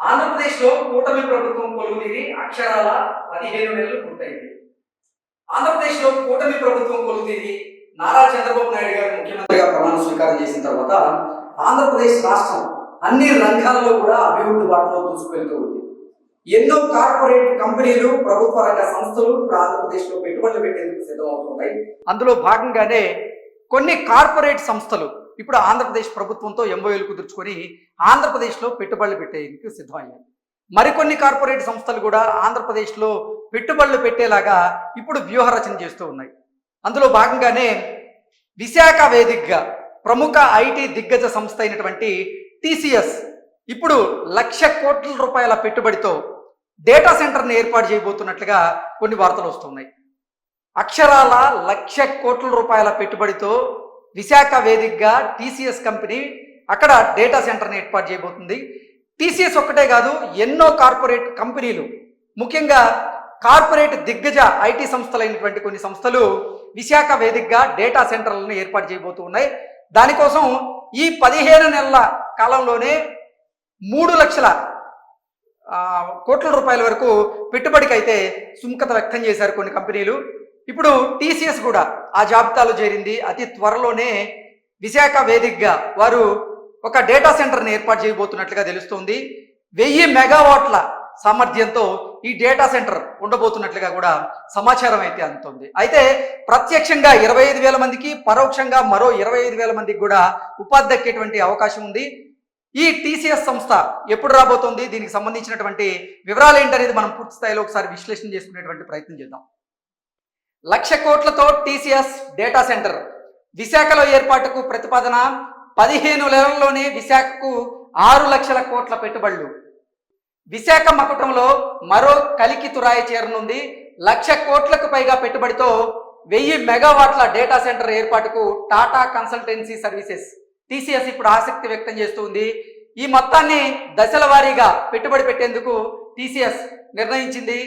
ఆంధ్రప్రదేశ్లో కూటమి ప్రభుత్వం కొలువుదీరి అక్షరాల పదిహేను నెలలు పూర్తయింది. ఆంధ్రప్రదేశ్లో కూటమి ప్రభుత్వం కొలువుదీరి నారా చంద్రబాబు నాయుడు గారు ముఖ్యమంత్రిగా ప్రమాణ స్వీకారం చేసిన తర్వాత ఆంధ్రప్రదేశ్ రాష్ట్రం అన్ని రంగాల్లో కూడా అభివృద్ధి బాటలో దూసుకువెళ్తూ ఉంది. ఎన్నో కార్పొరేట్ కంపెనీలు ప్రభుత్వ రంగ సంస్థలు ఇప్పుడు ఆంధ్రప్రదేశ్లో పెట్టుబడులు పెట్టేందుకు సిద్ధమవుతున్నాయి. అందులో భాగంగానే కొన్ని కార్పొరేట్ సంస్థలు ఇప్పుడు ఆంధ్రప్రదేశ్ ప్రభుత్వంతో ఎంఓఏలు కుదుర్చుకొని ఆంధ్రప్రదేశ్లో పెట్టుబడులు పెట్టేందుకు సిద్ధమయ్యాయి మరికొన్ని కార్పొరేట్ సంస్థలు కూడా ఆంధ్రప్రదేశ్లో పెట్టుబడులు పెట్టేలాగా ఇప్పుడు వ్యూహరచన చేస్తూ ఉన్నాయి. అందులో భాగంగానే విశాఖ వేదికగా ప్రముఖ ఐటీ దిగ్గజ సంస్థ అయినటువంటి టీసీఎస్ ఇప్పుడు లక్ష కోట్ల రూపాయల పెట్టుబడితో డేటా సెంటర్ని ఏర్పాటు చేయబోతున్నట్లుగా కొన్ని వార్తలు వస్తున్నాయి. అక్షరాల లక్ష కోట్ల రూపాయల పెట్టుబడితో విశాఖ వేదికగా టీసీఎస్ కంపెనీ అక్కడ డేటా సెంటర్ని ఏర్పాటు చేయబోతుంది. టీసీఎస్ ఒక్కటే కాదు ఎన్నో కార్పొరేట్ కంపెనీలు ముఖ్యంగా కార్పొరేట్ దిగ్గజ ఐటీ సంస్థలైనటువంటి కొన్ని సంస్థలు విశాఖ వేదికగా డేటా సెంటర్లను ఏర్పాటు చేయబోతూ ఉన్నాయి. దానికోసం ఈ పదిహేను నెలల కాలంలోనే మూడు లక్షల కోట్ల రూపాయల వరకు పెట్టుబడికి అయితే సుముఖత వ్యక్తం చేశారు కొన్ని కంపెనీలు. ఇప్పుడు టీసీఎస్ కూడా ఆ జాబితాలో చేరింది. అతి త్వరలోనే విశాఖ వేదికగా వారు ఒక డేటా సెంటర్ని ఏర్పాటు చేయబోతున్నట్లుగా తెలుస్తోంది. వెయ్యి మెగావాట్ల సామర్థ్యంతో ఈ డేటా సెంటర్ ఉండబోతున్నట్లుగా కూడా సమాచారం అయితే అందుతుంది. అయితే ప్రత్యక్షంగా ఇరవై ఐదు వేల మందికి పరోక్షంగా మరో ఇరవై ఐదు వేల మందికి కూడా ఉపాధి దక్కేటువంటి అవకాశం ఉంది. ఈ టీసీఎస్ సంస్థ ఎప్పుడు రాబోతోంది? దీనికి సంబంధించినటువంటి వివరాలు ఏంటనేది మనం పూర్తి స్థాయిలో ఒకసారి విశ్లేషణ చేసుకునేటువంటి ప్రయత్నం చేద్దాం. లక్ష కోట్లతో టీసీఎస్ డేటా సెంటర్. విశాఖలో ఏర్పాటుకు ప్రతిపాదన పదిహేను నెలల్లోనే విశాఖకు ఆరు లక్షల కోట్ల పెట్టుబడులు. విశాఖ మకుటంలో మరో కలికి తురాయి చేరనుంది. లక్ష కోట్లకు పైగా పెట్టుబడితో వెయ్యి మెగావాట్ల డేటా సెంటర్ ఏర్పాటుకు టాటా కన్సల్టెన్సీ సర్వీసెస్. టీసీఎస్ ఇప్పుడు ఆసక్తి వ్యక్తం చేస్తుంది ఈ మొత్తాన్ని దశల వారీగా పెట్టుబడి పెట్టేందుకు టీసీఎస్ నిర్ణయించింది.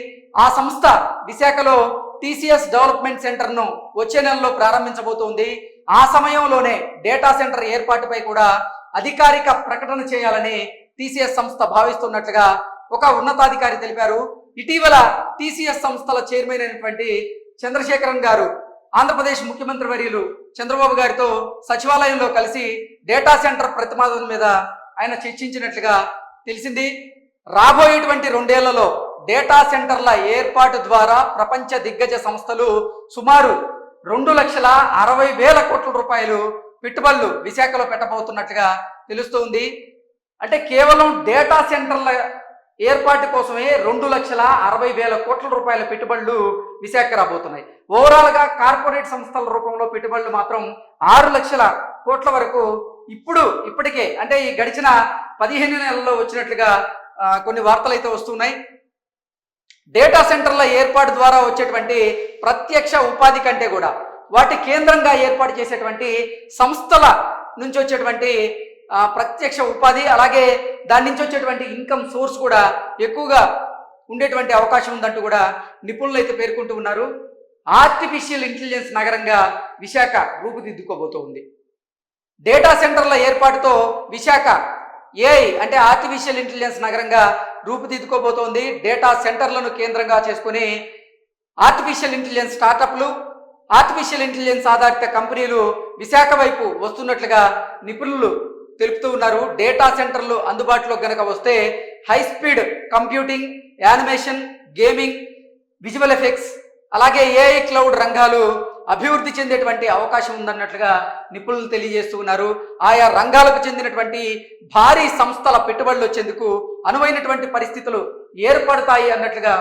ఆ సంస్థ విశాఖలో టీసీఎస్ డెవలప్మెంట్ సెంటర్ను వచ్చే నెలలో ప్రారంభించబోతోంది. ఆ సమయంలోనే డేటా సెంటర్ ఏర్పాటుపై కూడా అధికారిక ప్రకటన చేయాలని టీసీఎస్ సంస్థ భావిస్తున్నట్లుగా ఒక ఉన్నతాధికారి తెలిపారు. ఇటీవల టీసీఎస్ సంస్థల చైర్మన్ అయినటువంటి చంద్రశేఖరన్ గారు ఆంధ్రప్రదేశ్ ముఖ్యమంత్రి వర్యులు చంద్రబాబు గారితో సచివాలయంలో కలిసి డేటా సెంటర్ ప్రతిపాదన మీద ఆయన చర్చించినట్లుగా తెలిసింది. రాబోయేటువంటి రెండేళ్ళలో డేటా సెంటర్ల ఏర్పాటు ద్వారా ప్రపంచ దిగ్గజ సంస్థలు సుమారు రెండు లక్షల అరవై వేల కోట్ల రూపాయలు పెట్టుబడులు విశాఖలో పెట్టబోతున్నట్లుగా తెలుస్తోంది. అంటే కేవలం డేటా సెంటర్ల ఏర్పాటు కోసమే రెండు లక్షల అరవై వేల కోట్ల రూపాయల పెట్టుబడులు విశాఖ రాబోతున్నాయి. ఓవరాల్గా కార్పొరేట్ సంస్థల రూపంలో పెట్టుబడులు మాత్రం ఆరు లక్షల కోట్ల వరకు ఇప్పుడు ఇప్పటికే అంటే ఈ గడిచిన పదిహేను నెలల్లో వచ్చినట్లుగా కొన్ని వార్తలు అయితే వస్తున్నాయి. డేటా సెంటర్ల ఏర్పాటు ద్వారా వచ్చేటువంటి ప్రత్యక్ష ఉపాధి కంటే కూడా వాటి కేంద్రంగా ఏర్పాటు చేసేటువంటి సంస్థల నుంచి వచ్చేటువంటి ప్రత్యక్ష ఉపాధి అలాగే దాని నుంచి వచ్చేటువంటి ఇన్కమ్ సోర్స్ కూడా ఎక్కువగా ఉండేటువంటి అవకాశం ఉందంటూ కూడా నిపుణులు అయితే పేర్కొంటూ ఉన్నారు. ఆర్టిఫిషియల్ ఇంటెలిజెన్స్ నగరంగా విశాఖ రూపుదిద్దుకోబోతోంది. డేటా సెంటర్ల ఏర్పాటుతో విశాఖ ఏఐ అంటే ఆర్టిఫిషియల్ ఇంటెలిజెన్స్ నగరంగా రూపుదిద్దుకోబోతోంది. డేటా సెంటర్లను కేంద్రంగా చేసుకుని ఆర్టిఫిషియల్ ఇంటెలిజెన్స్ స్టార్టప్లు ఆర్టిఫిషియల్ ఇంటెలిజెన్స్ ఆధారిత కంపెనీలు విశాఖ వైపు వస్తున్నట్లుగా నిపుణులు తెలుపుతూ ఉన్నారు. డేటా సెంటర్లు అందుబాటులో గనక వస్తే high speed computing animation gaming visual effects అలాగే ఏఐ క్లౌడ్ రంగాలు అభివృద్ధి చెందేటువంటి అవకాశం ఉందన్నట్లుగా నిపుణులు తెలియజేస్తూ ఉన్నారు ఆయా రంగాలకు చెందినటువంటి భారీ సంస్థల పెట్టుబడులు వచ్చేందుకు అనువైనటువంటి పరిస్థితులు ఏర్పడతాయి అన్నట్లుగా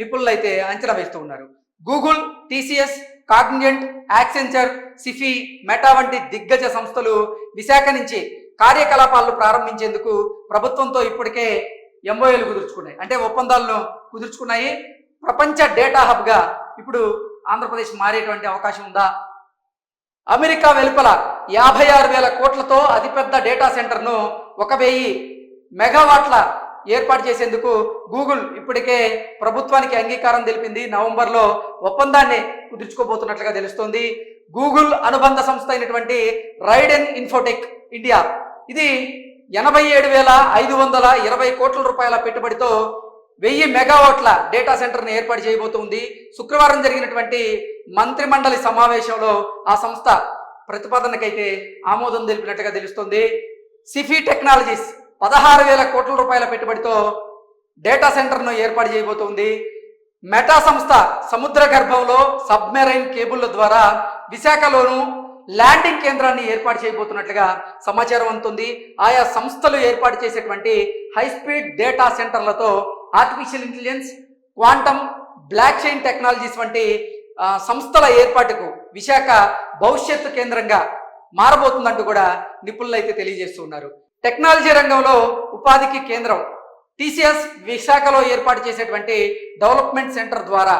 నిపుణులు అయితే అంచనా వేస్తూ ఉన్నారు. Google TCS Cognizant Accenture Sify Meta వంటి దిగ్గజ సంస్థలు విశాఖ నుంచి కార్యకలాపాలను ప్రారంభించేందుకు ప్రభుత్వంతో ఇప్పటికే ఎంఓఏలు కుదుర్చుకున్నాయి. అంటే ఒప్పందాలను కుదుర్చుకున్నాయి. ప్రపంచ డేటా హబ్గా ఇప్పుడు ఆంధ్రప్రదేశ్ మారేటువంటి అవకాశం ఉందా? అమెరికా వెలుపల యాభై ఆరు వేల కోట్లతో అతిపెద్ద డేటా సెంటర్ను ఒక వెయ్యి మెగావాట్ల ఏర్పాటు చేసేందుకు గూగుల్ ఇప్పటికే ప్రభుత్వానికి అంగీకారం తెలిపింది. నవంబర్లో ఒప్పందాన్ని కుదుర్చుకోబోతున్నట్లుగా తెలుస్తోంది. గూగుల్ అనుబంధ సంస్థ అయినటువంటి రైడెన్ ఇన్ఫోటెక్ ఇండియా. ఇది ఎనభై ఏడు వేల ఐదు వందల ఇరవై కోట్ల రూపాయల పెట్టుబడితో వెయ్యి మెగావాట్ల డేటా సెంటర్ను ఏర్పాటు చేయబోతుంది. శుక్రవారం జరిగినటువంటి మంత్రి మండలి సమావేశంలో ఆ సంస్థ ప్రతిపాదనకైతే ఆమోదం తెలిపినట్టుగా తెలుస్తుంది. సిఫీ టెక్నాలజీస్ పదహారు వేల కోట్ల రూపాయల పెట్టుబడితో డేటా సెంటర్ను ఏర్పాటు చేయబోతోంది. మెటా సంస్థ సముద్ర గర్భంలో సబ్మెరైన్ కేబుల్ల ద్వారా విశాఖలోను ల్యాండింగ్ కేంద్రాన్ని ఏర్పాటు చేయబోతున్నట్లుగా సమాచారం అందుతుంది. ఆయా సంస్థలు ఏర్పాటు చేసేటువంటి high speed data సెంటర్లతో artificial intelligence quantum blockchain technologies వంటి సంస్థల ఏర్పాటుకు విశాఖ భవిష్యత్తు కేంద్రంగా మారబోతుందంటూ కూడా నిపుణులు అయితే తెలియజేస్తున్నారు టెక్నాలజీ రంగంలో ఉపాధికి కేంద్రం. టీసీఎస్ విశాఖలో ఏర్పాటు చేసేటువంటి డెవలప్మెంట్ సెంటర్ ద్వారా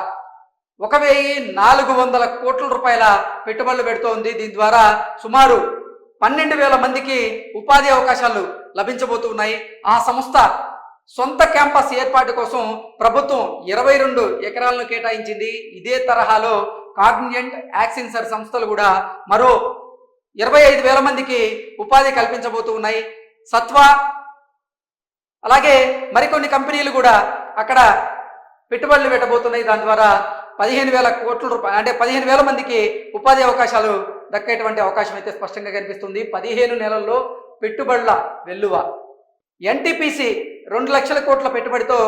ఒక వెయ్యి నాలుగు వందల కోట్ల రూపాయల పెట్టుబడులు పెడుతోంది దీని ద్వారా సుమారు పన్నెండు వేల మందికి ఉపాధి అవకాశాలు లభించబోతున్నాయి ఆ సంస్థ సొంత క్యాంపస్ ఏర్పాటు కోసం ప్రభుత్వం ఇరవై రెండు ఎకరాలను కేటాయించింది. ఇదే తరహాలో కాగ్నియంట్ యాక్సిన్సర్ సంస్థలు కూడా మరో ఇరవై ఐదు వేల మందికి ఉపాధి కల్పించబోతూ ఉన్నాయి సత్వ అలాగే మరికొన్ని కంపెనీలు కూడా అక్కడ పెట్టుబడులు పెట్టబోతున్నాయి. దాని ద్వారా పదిహేను వేల కోట్ల రూపాయలు అంటే పదిహేను వేల మందికి ఉపాధి అవకాశాలు దక్కేటువంటి అవకాశం అయితే స్పష్టంగా కనిపిస్తుంది. పదిహేను నెలల్లో పెట్టుబడుల వెల్లువ. ఎన్టీపీసీ రెండు లక్షల కోట్ల పెట్టుబడితో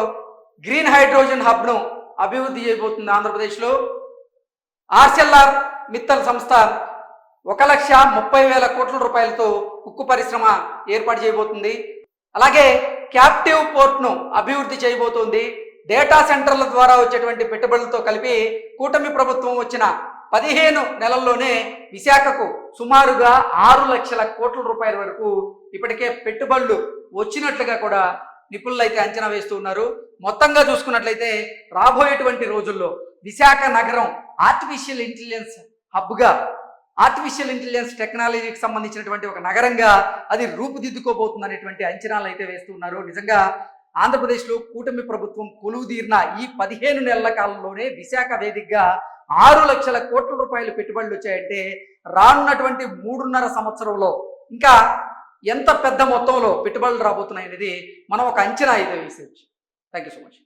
గ్రీన్ హైడ్రోజన్ హబ్ను అభివృద్ధి చేయబోతుంది ఆంధ్రప్రదేశ్లో. ఆర్సెల్ఆర్ మిత్తల్ సంస్థ ఒక లక్ష ముప్పై వేల కోట్ల రూపాయలతో ఉక్కు పరిశ్రమ ఏర్పాటు చేయబోతుంది. అలాగే క్యాప్టివ్ పోర్ట్ను అభివృద్ధి చేయబోతోంది. డేటా సెంటర్ల ద్వారా వచ్చేటువంటి పెట్టుబడులతో కలిపి కూటమి ప్రభుత్వం వచ్చిన పదిహేను నెలల్లోనే విశాఖకు సుమారుగా ఆరు లక్షల కోట్ల రూపాయల వరకు ఇప్పటికే పెట్టుబడులు వచ్చినట్లుగా కూడా నిపుణులు అయితే అంచనా వేస్తూ ఉన్నారు. మొత్తంగా చూసుకున్నట్లయితే రాబోయేటువంటి రోజుల్లో విశాఖ నగరం ఆర్టిఫిషియల్ ఇంటెలిజెన్స్ హబ్గా ఆర్టిఫిషియల్ ఇంటెలిజెన్స్ టెక్నాలజీకి సంబంధించినటువంటి ఒక నగరంగా అది రూపుదిద్దుకోబోతుంది అనేటువంటి అంచనాలు అయితే వేస్తున్నారు నిజంగా ఆంధ్రప్రదేశ్లో కూటమి ప్రభుత్వం కొలువుదీరిన ఈ పదిహేను నెలల కాలంలోనే విశాఖ వేదికగా ఆరు లక్షల కోట్ల రూపాయలు పెట్టుబడులు వచ్చాయంటే రానున్నటువంటి మూడున్నర సంవత్సరంలో ఇంకా ఎంత పెద్ద మొత్తంలో పెట్టుబడులు రాబోతున్నాయి అనేది మనం ఒక అంచనా అయితే వేసేయచ్చు. Thank you so much